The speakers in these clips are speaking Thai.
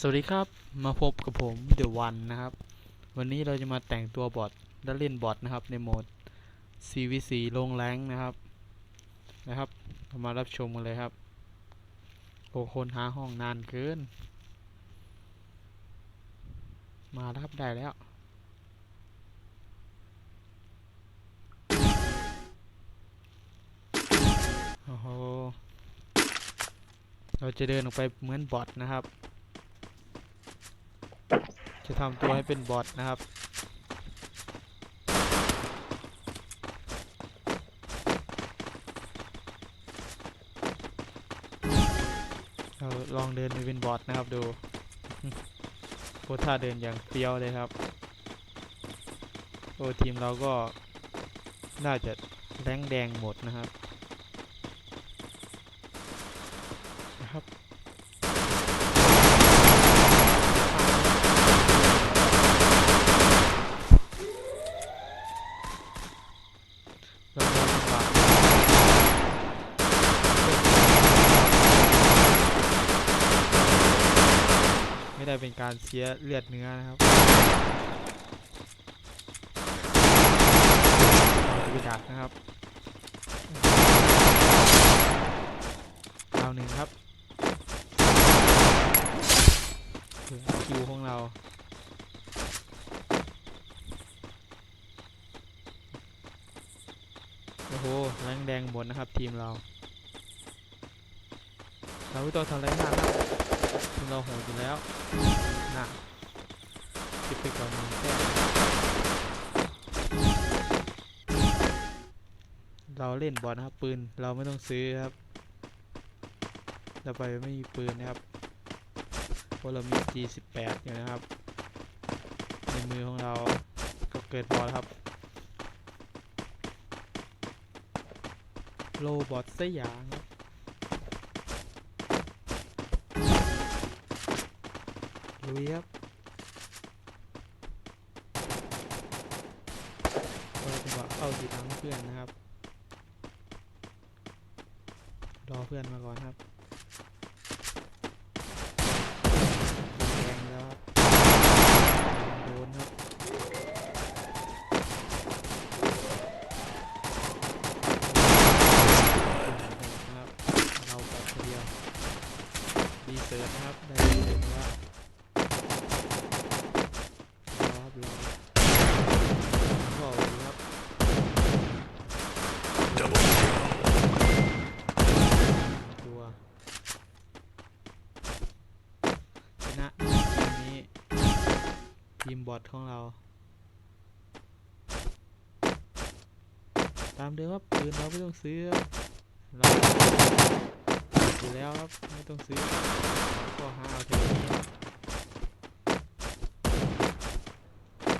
สวัสดีครับมาพบกับผมเดวันนะครับ วันนี้เราจะมาแต่งตัวบอทและเล่นบอทนะครับในโหมด CVC ลงแรงนะครับนะครับเรามารับชมกันเลยครับ โอ้คนหาห้องนานเกิน มาแล้วครับได้แล้วโอ้โหเราจะเดินออกไปเหมือนบอทนะครับ จะทำตัวให้เป็นบอทนะครับ เราลองเดินไปเป็นบอทนะครับดูโอ้ท่าเดินอย่างเปรี้ยวเลยครับ โอ้ทีมเราก็น่าจะแรงแดงหมดนะครับ เราเดินลำบาก ได้เป็นการเสียเลือดเนื้อนะครับดูดักนะครับดาวหนึ่งครับคิวของเราโอ้โหแรงแดงหมดนะครับทีมเราเราไม่ต้องทำอะไรมากครับ ทีมเราโหดอยู่แล้วนะเก็บไปก่อนหนึ่งแต้เราเล่นบอลนะครับปืนเราไม่ต้องซื้อครับเราไปไม่มีปืนนะครับเพราะเรามี G18 อยู่นะครับ ในมือของเราก็เกิดพอลครับโรบอทสยามครับ ลุยครับเราจังหวะเข้าสีทั้งเพื่อนนะครับ รอเพื่อนมาก่อนครับ ทีมบอทของเรา ตามเดิมครับปืนเราไม่ต้องซื้อเราอยู่แล้วครับไม่ต้องซื้อก็หาเอาเที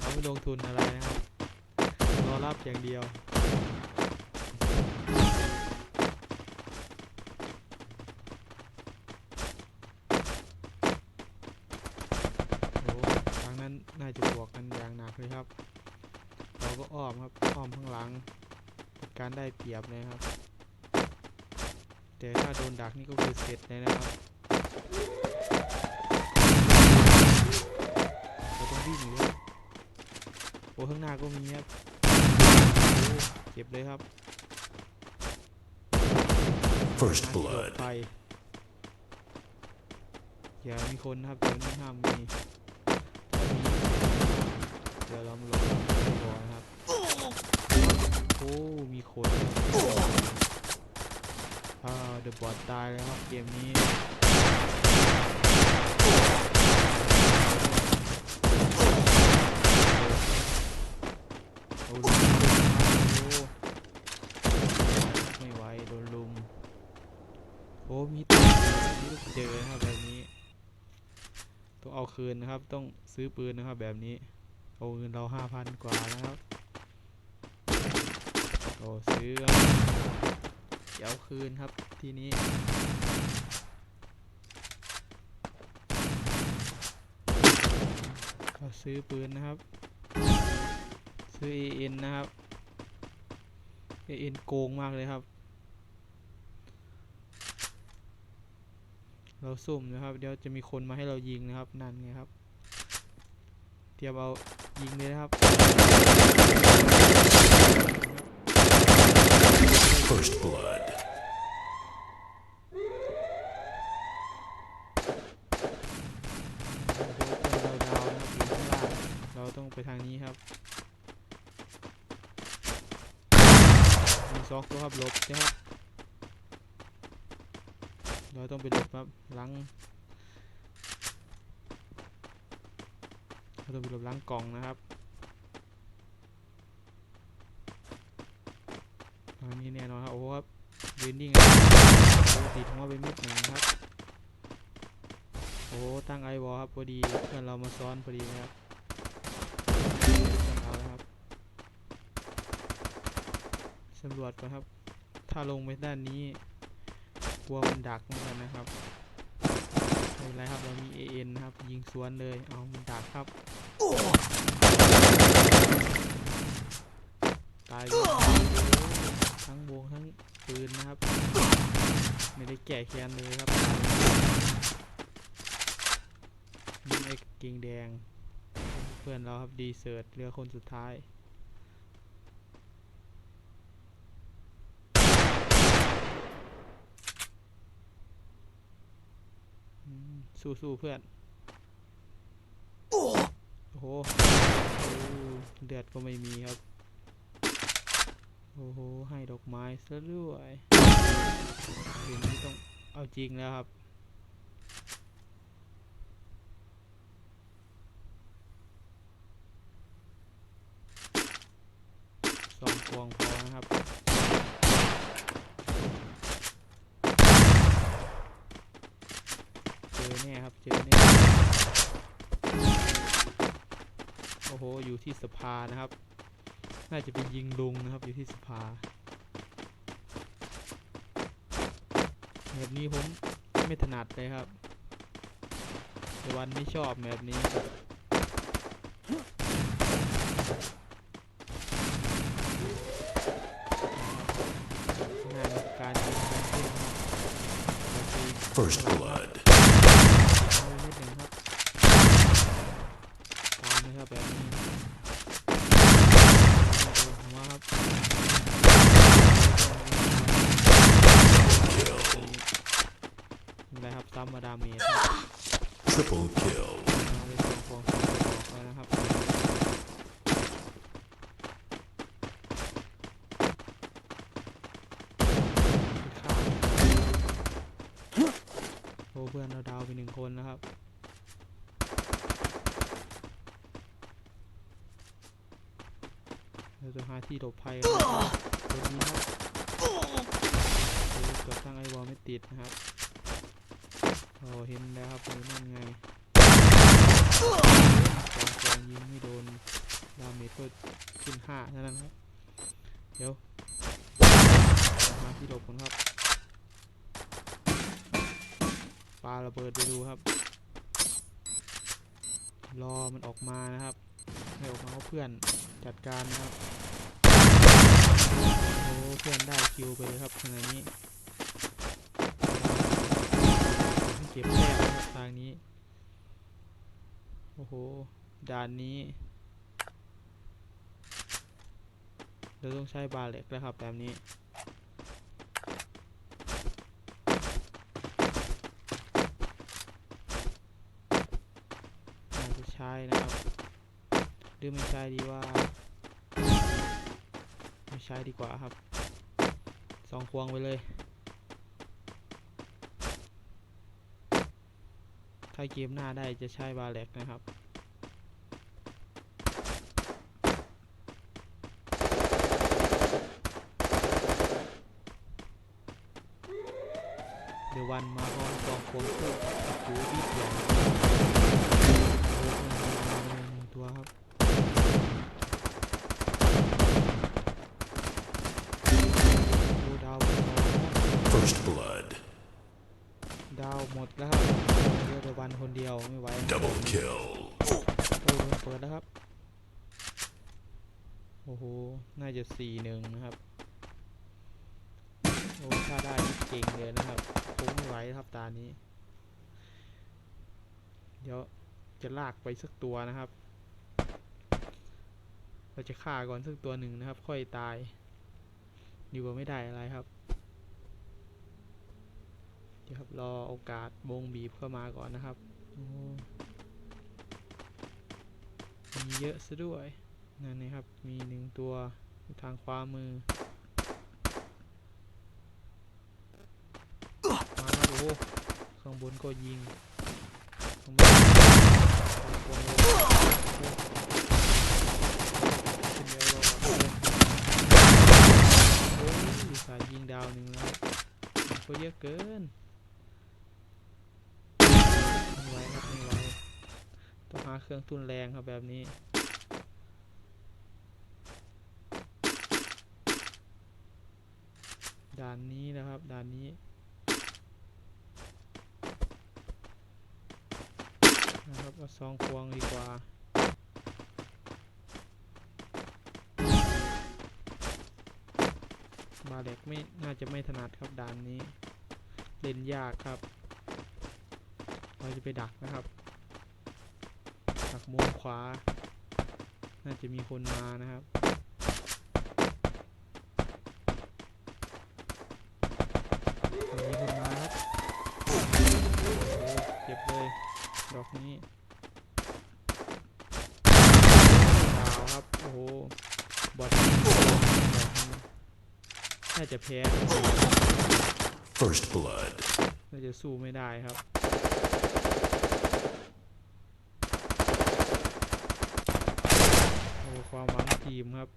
เราไม่ลงทุนอะไรนะครับรอรับอย่างเดียว อ้อมครับอ้อมข้างหลังเป็นการได้เปรียบเลยครับ แต่ถ้าโดนดักนี่ก็คือเสร็จเลยนะครับเราต้องวิ่งอยู่ครับโอ้ข้างหน้าก็มีครับโอ้เจ็บเลยครับ First หน้าที่หล blood. บไฟอย่ามีคนนะครับเดี๋ยวนี้ห้ามมีถ้ามีเดี๋ยวเรามาลงไปก่อนนะครับ โอ้ มีคนอาเดอะบอทตายแล้วครับเกมนี้โอ้โไม่ไหวโดนลุม โอ้มีตัวที่ลูกเจอนะครับแบบนี้ ต้องเอาคืนนะครับ ต้องซื้อปืนนะครับแบบนี้ เอาเงินเราห้าพันกว่านะครับ โอ้ซื้อเดี๋ยวเอาคืนครับทีนี้ก็ซื้อปืนนะครับ ซื้อ AN นะครับ AN โกงมากเลยครับ เราซุ่มนะครับ เดี๋ยวจะมีคนมาให้เรายิงนะครับ นั่นไงครับ เตรียมเอายิงเลยนะครับ First blood. เราต้องไปทางนี้ครับมีซอกตัวครับลบนะครับเราต้องไปลบครับหลังเราต้องไปลบหลังกล่องนะครับทาง นี้แน่นอนครับ โอ้โหครับเวนดิ้งครับโอ้โหติดหัวไปม็ดหนึ่งครับ โอ้ ตั้งไอวอลครับพอดีเพื่อนเรามาซ้อนพอดีครับเอาครับสำรวจก่อนครับ ถ้าลงไปด้านนี้กลัวมันดักเหมือนกันนะครับไม่เป็นไรครับ เรามี AN นะครับ ยิงสวนเลย เอามันดักครับ ตายเลย ทั้งวงทั้งปืนนะครับ ไม่ได้แก่แค้นเลยครับยิงไอ้เกงแดง เพื่อนเราครับดีเซิร์ตเรือคนสุดท้ายสู้ๆเพื่อน โอ้โหเดือดก็ไม่มีครับ โอ้โห ให้ดอกไม้ซะด้วยเดี๋ยวนี้ต้องเอาจริงแล้วครับ สองพวงพอนะครับ เจอแน่ครับ เจอแน่ โอ้โห อยู่ที่สภานะครับ น่าจะเป็นยิงลุงนะครับอยู่ที่สภาแบบนี้ผมไม่ถนัดเลยครับแต่วันไม่ชอบแบบนี้งานการยิงการ First blood. เอานิดหนึ่งครับตามนะครับแบบนี้โดนหัวครับอะไรครับซ้ำมาดาเมจครับ Triple kill. เอาไปสองฟองสองกระบอกแล้วนะครับ ฆ่าโอ้เพื่อนเราดาวไปหนึ่งคนนะครับเราจะหาที่หลบภัยกันนะครับตรงนี้ครับโอ้เกือบทั้งไอวอลไม่ติดนะครับ โอ้เห็นแล้วครับเออนั่นไงสองฟองยิงไม่โดนดาเมจก็ขึ้นห้าเท่านั้นครับ เดี๋ยวหาที่หลบก่อนครับปาระเบิดไปดูครับ รอมันออกมานะครับให้ออกมาเอาเพื่อนจัดการนะครับ โอ้เพื่อนได้คิวไปเลยครับขณะนี้ เก็บแต้มนะครับทางนี้ โอ้โห ด่านนี้ เราต้องใช้บาเล็กแล้วครับแบบนี้อาจจะใช้นะครับ หรือไม่ใช้ดีว่า ไม่ใช้ดีกว่าครับ สองควงไปเลย ถ้าเกมหน้าได้จะใช้บาเล็กนะครับเดี๋ยววันมาพร้อมสองควงคู่กับจูบีเดียวโอ้โหหนึ่งตัวครับโอ้ดาวหมดแล้วครับ First blood. ดาวหมดแล้วครับเหลือแต่วันคนเดียวไม่ไหว Double kill. โอ้โดนเปิดแล้วครับ โอ้โห น่าจะสี่หนึ่งนะครับ โอ้ถ้าได้นี่เก่งเลยนะครับคงไม่ไหวครับตานี้ เดี๋ยวจะลากไปสักตัวนะครับ เราจะฆ่าก่อนสักตัวหนึ่งนะครับ ค่อยตาย ดีกว่าไม่ได้อะไรครับ เดี๋ยวครับ รอโอกาสวงบีบเข้ามาก่อนนะครับมีเยอะซะด้วย นั่นนะครับ มีหนึ่งตัวทางขวามือ มาแล้วโอ้ข้างบนก็ยิงข้างบนข้นเลยโอ้ขึ้นเยวรอก่อโอ้ยสายยิงดาวหนึ่งแล้วมันก็เยอะเกินาเครื่องทุนแรงครับแบบนี้ด่านนี้นะครับด่านนี้นะครับเอาซองควงดีกว่าบาเล็กไม่น่าจะไม่ถนัดครับด่านนี้ เล่นยากครับ เราจะไปดักนะครับ มุมขวา น่าจะมีคนมานะครับ มีคนมาครับโอ้โหเจ็บเลย ดอกนี้ดาวครับ โอ้โห บอดนี้น่าจะแพ้ First blood. น่าจะสู้ไม่ได้ครับ โอ้ ความหวัง ทีมครับ